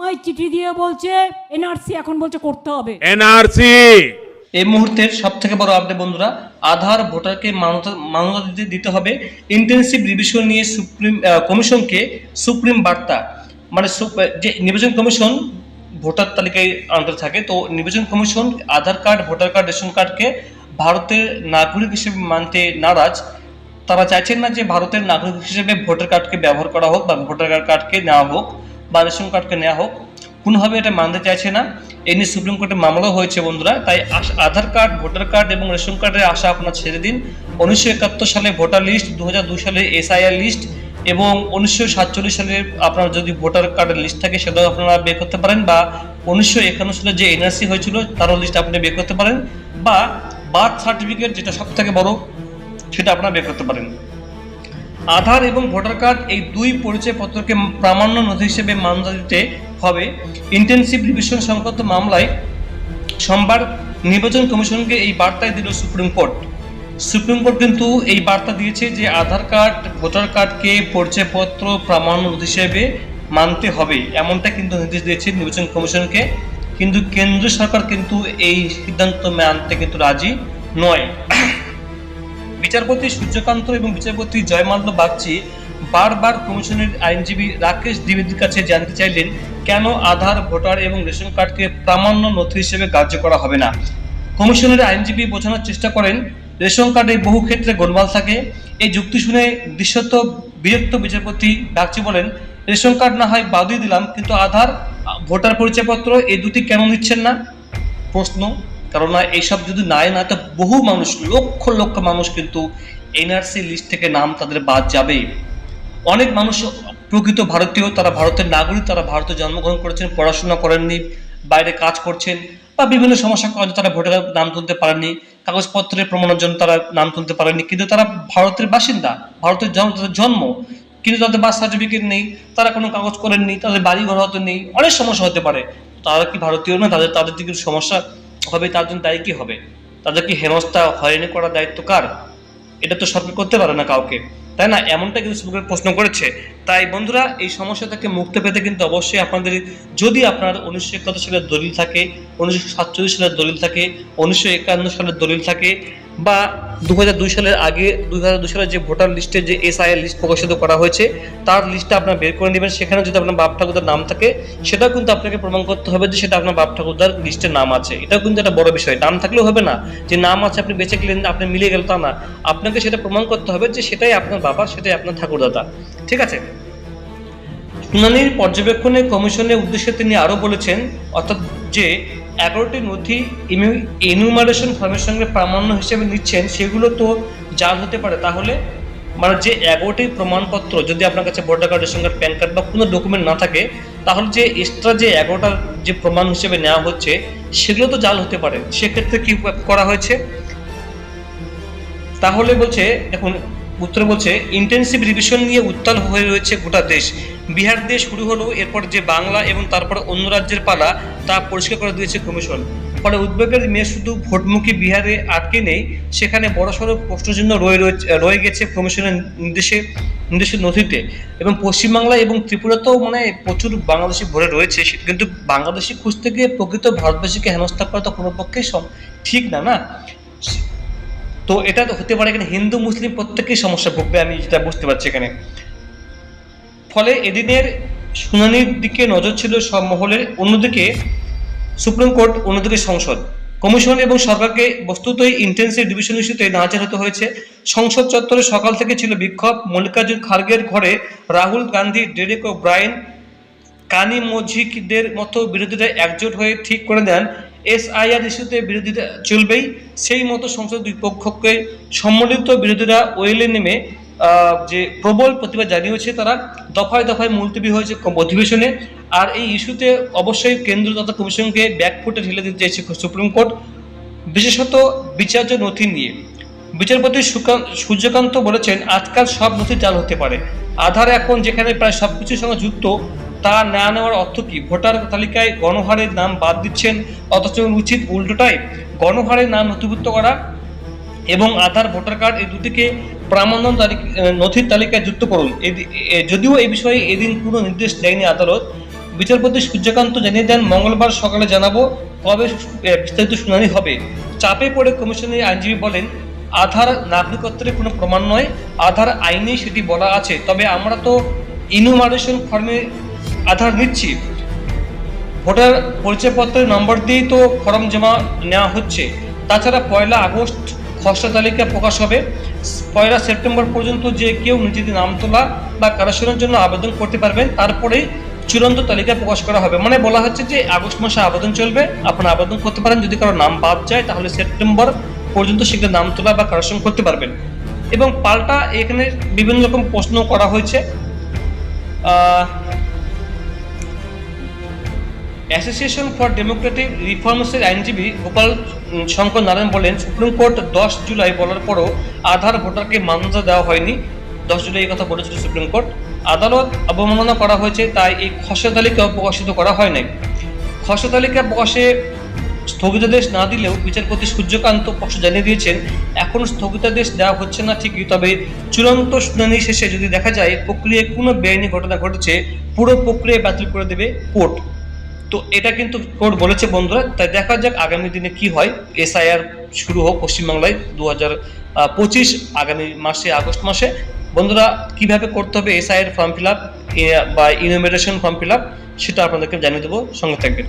আমায় চিঠি দিয়ে বলছে এনআরসি এখন বলছে করতে হবে। এনআরসি। এই মুহূর্তের সব থেকে বড় আপডেট বন্ধুরা আধার ভোটারকে মান্যতা দিতে দিতে হবে। ইন্টেন্সিভ রিভিশন নিয়ে সুপ্রিম কমিশনকে সুপ্রিম বার্তা। মানে যে নির্বাচন কমিশন ভোটার তালিকায় আনতে থাকে তো নির্বাচন commission Aadhaar card voter card ration কার্ডকে ভারতের নাগরিক হিসেবে মানতে নারাজ। তারা চাইছেন না যে ভারতের নাগরিক হিসেবে ভোটার কার্ডকে ব্যবহার করা হোক বা ভোটার কার্ডকে নেওয়া হোক। বা রেশন কার্ডকে নেওয়া হোক, কোনোভাবে এটা মানতে চাইছে না। এ নিয়ে সুপ্রিম কোর্টে মামলাও হয়েছে বন্ধুরা, তাই আধার কার্ড, ভোটার কার্ড এবং রেশন কার্ডের আশা আপনার ছেড়ে দিন। উনিশশো একাত্তর সালে ভোটার লিস্ট দু হাজার দুই সালে এসআইআর লিস্ট এবং উনিশশো সাতচল্লিশ সালের আপনার যদি ভোটার কার্ডের লিস্ট থাকে, সেটাও আপনারা বের করতে পারেন বা উনিশশো একান্ন সালে যে এনআরসি হয়েছিল, তারও লিস্ট আপনি বের করতে পারেন বা বার্থ সার্টিফিকেট যেটা সব থেকে বড়, সেটা আপনারা বের করতে পারেন। আধার এবং ভোটার কার্ড এই দুই পরিচয়পত্রকে প্রামাণ্য নথি হিসেবে মান্যতা দিতে হবে। ইন্টেনসিভ রিভিশন সংক্রান্ত মামলায় সোমবার নির্বাচন কমিশনকে এই বার্তায় দিল সুপ্রিম কোর্ট। সুপ্রিম কোর্ট কিন্তু এই বার্তা দিয়েছে যে আধার কার্ড, ভোটার কার্ডকে পরিচয়পত্র প্রামাণ্য নথি হিসেবে মানতে হবে। এমনটা কিন্তু নির্দেশ দিয়েছে নির্বাচন কমিশনকে। কিন্তু কেন্দ্র সরকার কিন্তু এই সিদ্ধান্ত মানতে কিন্তু রাজি নয়। বিচারপতি সূর্যকান্ত এবং বিচারপতি জয়মাল্য বাগচি বারবার কমিশনের আইনজীবী রাকেশ দ্বিবেদীর কাছে জানতে চাইলেন, কেন আধার, ভোটার এবং রেশন কার্ডকে প্রামাণ্য নথি হিসেবে গ্রাহ্য করা হবে না? কমিশনের আইনজীবী বোঝানোর চেষ্টা করেন, রেশন কার্ডে বহু ক্ষেত্রে গোলমাল থাকে। এই যুক্তি শুনে দৃশ্যত বিরক্ত বিচারপতি বাগচি বলেন, রেশন কার্ড না হয় বাদই দিলাম, কিন্তু আধার, ভোটার পরিচয়পত্র এই দুটি কেন নিচ্ছেন না? প্রশ্ন। কারণ এইসব যদি নাই না, তো বহু মানুষ, লক্ষ লক্ষ মানুষ কিন্তু এনআরসি লিস্ট থেকে নাম তাদের বাদ যাবে অনেক মানুষ প্রকৃত ভারতীয়, তারা ভারতের নাগরিক, তারা ভারতে জন্মগ্রহণ করেছেন, পড়াশোনা করেননি, বাইরে কাজ করছেন বা বিভিন্ন সমস্যার কারণে তারা ভোটার নাম তুলতে পারেননি, কাগজপত্রের প্রমাণের জন্য তারা নাম তুলতে পারেননি, কিন্তু তারা ভারতের বাসিন্দা, ভারতের জন্ম তাদের জন্ম। কিন্তু তাদের বার্থ সার্টিফিকেট নেই, তারা কোনো কাগজ করেননি, তাদের বাড়ি ঘর হয়তো নেই, অনেক সমস্যা হতে পারে। তারা কি ভারতীয় না? তাদের তাদের দিকে সমস্যা হবে, তার জন্য দায়ী কি হবে? তাদের কি হেনস্থা, হয়রানি করার দায়িত্ব কার? এটা তো সরকার করতে পারে না কাউকে, তাই না? এমনটা কিন্তু সুপ্রিম প্রশ্ন করেছে। তাই বন্ধুরা, এই সমস্যা থেকে মুক্ত পেতে কিন্তু অবশ্যই আপনাদের, যদি আপনার উনিশশো একাত্তর সালের দলিল থাকে, উনিশশো সাতচল্লিশ সালের দলিল থাকে, উনিশশো একান্ন সালের দলিল থাকে বা দু সালের আগে দু হাজার দুই সালের যে ভোটার লিস্টে যে এসআইএর লিস্ট প্রকাশিত করা হয়েছে, তার লিস্টটা আপনার বের করে নেবেন। সেখানে যদি আপনার বাপ ঠাকুরদার নাম থাকে, সেটাও কিন্তু আপনাকে প্রমাণ করতে হবে যে সেটা আপনার বাপ ঠাকুরদার লিস্টে নাম আছে। এটাও কিন্তু একটা বড় বিষয়। নাম থাকলেও হবে না। যে নাম আছে, আপনি বেঁচে গেলেন, আপনি মিলে গেল, তা না। আপনাকে সেটা প্রমাণ করতে হবে যে সেটাই আপনার বাবা, সেটাই আপনার ঠাকুরদাদা। ঠিক আছে? শুনানির পর্যবেক্ষণে, কমিশনের উদ্দেশ্যে তিনি আরও বলেছেন, অর্থাৎ যে এগারোটি নথি এনুমারেশন ফর্মের সঙ্গে প্রামাণ্য হিসেবে নিচ্ছেন, সেগুলো তো জাল হতে পারে। তাহলে মানে যে এগারোটি প্রমাণপত্র, যদি আপনার কাছে ভোটার কার্ডের সঙ্গে প্যান কার্ড বা কোনো ডকুমেন্ট না থাকে, তাহলে যে এক্সট্রা যে এগারোটার যে প্রমাণ হিসেবে নেওয়া হচ্ছে, সেগুলো তো জাল হতে পারে। সেক্ষেত্রে কি করা হয়েছে? তাহলে বলছে, দেখুন উত্তরে বলছে ইন্টেন্সিভ রিভিশন নিয়ে উত্তাল হয়ে রয়েছে গোটা দেশ। বিহার দিয়ে শুরু হলো, এরপর যে বাংলা এবং তারপর অন্য রাজ্যের পালা, তা পরিষ্কার করে দিয়েছে কমিশন। ফলে উদ্বেগের মেয়ে শুধু ভোটমুখী বিহারে আটকে নেই, সেখানে বড়সড় প্রশ্নচিহ্ন রয়ে রয়ে গেছে কমিশনের নির্দেশে নির্দেশের নথিতে। এবং পশ্চিমবাংলা এবং ত্রিপুরাতেও মানে প্রচুর বাংলাদেশি ভরে রয়েছে কিন্তু বাংলাদেশি খুঁজতে গিয়ে প্রকৃত ভারতবাসীকে হেনস্থা করা তো কোনো পক্ষেই ঠিক না না? তো এটা তো হতে পারে এখানে হিন্দু, মুসলিম প্রত্যেকেই সমস্যা ভুগবে, আমি যেটা বুঝতে পারছি এখানে। ফলে এদিনের শুনানির দিকে নজর ছিল সব মহলের, অন্যদিকে সুপ্রিম কোর্ট, অন্যদিকে সংসদ। কমিশন এবং সরকারকে বস্তুতই ইন্টেন্সিভ ডিভিশন ইস্যুতে নাচার হতে হয়েছে। সংসদ চত্বরে সকাল থেকে ছিল বিক্ষোভ। মল্লিকার্জুন খার্গের ঘরে Rahul Gandhi, Derek O'Brien কানি মজিকদের মতো বিরোধীরা একজোট হয়ে ঠিক করে দেন এসআইআর ইস্যুতে বিরোধিতা চলবেই। সেই মতো সংসদ দুই পক্ষকে সম্মিলিত বিরোধীরা ওয়েলে নেমে যে প্রবল প্রতিবাদ জানিয়েছে তারা, দফায় দফায় মুলতবি হয়েছে অধিবেশনে। আর এই ইস্যুতে অবশ্যই কেন্দ্র তথা কমিশনকে ব্যাকফুটে ঢেলে দিতে চাইছে সুপ্রিম কোর্ট। বিশেষত বিচার্য নথি নিয়ে। বিচারপতি সূর্যকান্ত বলেছেন, আজকাল সব নথি জাল হতে পারে। আধার এখন যেখানে প্রায় সব কিছুর সঙ্গে যুক্ত তা না নেওয়ার অর্থ কি? ভোটার তালিকায় গণহারের নাম বাদ দিচ্ছেন, অথচ উচিত উল্টোটাই। গণহারের নাম নথিভুক্ত করা এবং আধার, ভোটার কার্ড এই দুটিকে প্রামাণ্য তালিকা নথির তালিকায় যুক্ত করুন। যদিও এই বিষয়ে এদিন কোনো নির্দেশ দেয়নি আদালত। বিচারপতি সূর্যকান্ত জানিয়ে দেন, মঙ্গলবার সকালে জানাব কবে বিস্তারিত শুনানি হবে। চাপে পড়ে কমিশনের আইনজীবী বলেন, আধার নাগরিকত্বের কোনো প্রমাণ নয়, আধার আইনে সেটি বলা আছে। তবে আমরা তো ইনুমারেশন ফর্মে আধার নিচ্ছি ভোটার পরিচয়পত্রের নম্বর দিয়েই তো ফর্ম জমা নেওয়া হচ্ছে। তাছাড়া পয়লা আগস্ট খসড়া তালিকা প্রকাশ হবে। পয়লা সেপ্টেম্বর পর্যন্ত যে কেউ নিজেদের নাম তোলা বা কারেকশনের জন্য আবেদন করতে পারবেন তারপরেই চূড়ান্ত তালিকা প্রকাশ করা হবে। মানে বলা হচ্ছে যে আগস্ট মাসে আবেদন চলবে। আপনারা আবেদন করতে পারেন। যদি কারও নাম বাদ যায়, তাহলে সেপ্টেম্বর পর্যন্ত সেখানে নাম তোলা বা কারেকশন করতে পারবেন। এবং পাল্টা এখানে বিভিন্ন রকম প্রশ্ন করা হয়েছে। অ্যাসোসিয়েশন ফর ডেমোক্রেটিক রিফর্মসের আইনজীবী গোপাল শঙ্কর নারায়ণ বলেন, সুপ্রিম কোর্ট দশ জুলাই বলার পরও আধার ভোটারকে মান্যতা দেওয়া হয়নি। দশ জুলাই কথা বলেছিল সুপ্রিম কোর্ট। আদালত অবমাননা করা হয়েছে, তাই এই খসড়া তালিকা প্রকাশিত করা হয় নাই। খসড়া তালিকা প্রকাশে স্থগিতাদেশ না দিলেও বিচারপতি সূর্যকান্ত পক্ষ জানিয়ে দিয়েছেন, এখন স্থগিতাদেশ দেওয়া হচ্ছে না ঠিকই, তবে চূড়ান্ত শুনানি শেষে যদি দেখা যায়, প্রক্রিয়ায় কোনো বেআইনি ঘটনা ঘটেছে, পুরো প্রক্রিয়া বাতিল করে দেবে কোর্ট। তো এটা কিন্তু কোর্ট বলেছে বন্ধুরা, তাই দেখা যাক আগামী দিনে কি হয়। এসআইআর শুরু হোক পশ্চিমবাংলায় দু হাজার পঁচিশ আগামী মাসে, আগস্ট মাসে। বন্ধুরা, কীভাবে করতে হবে এসআইয়ের ফর্ম ফিল আপ বা e nomination form fill up সেটা আপনাদেরকে জানিয়ে দেবো। সঙ্গে থাকবেন।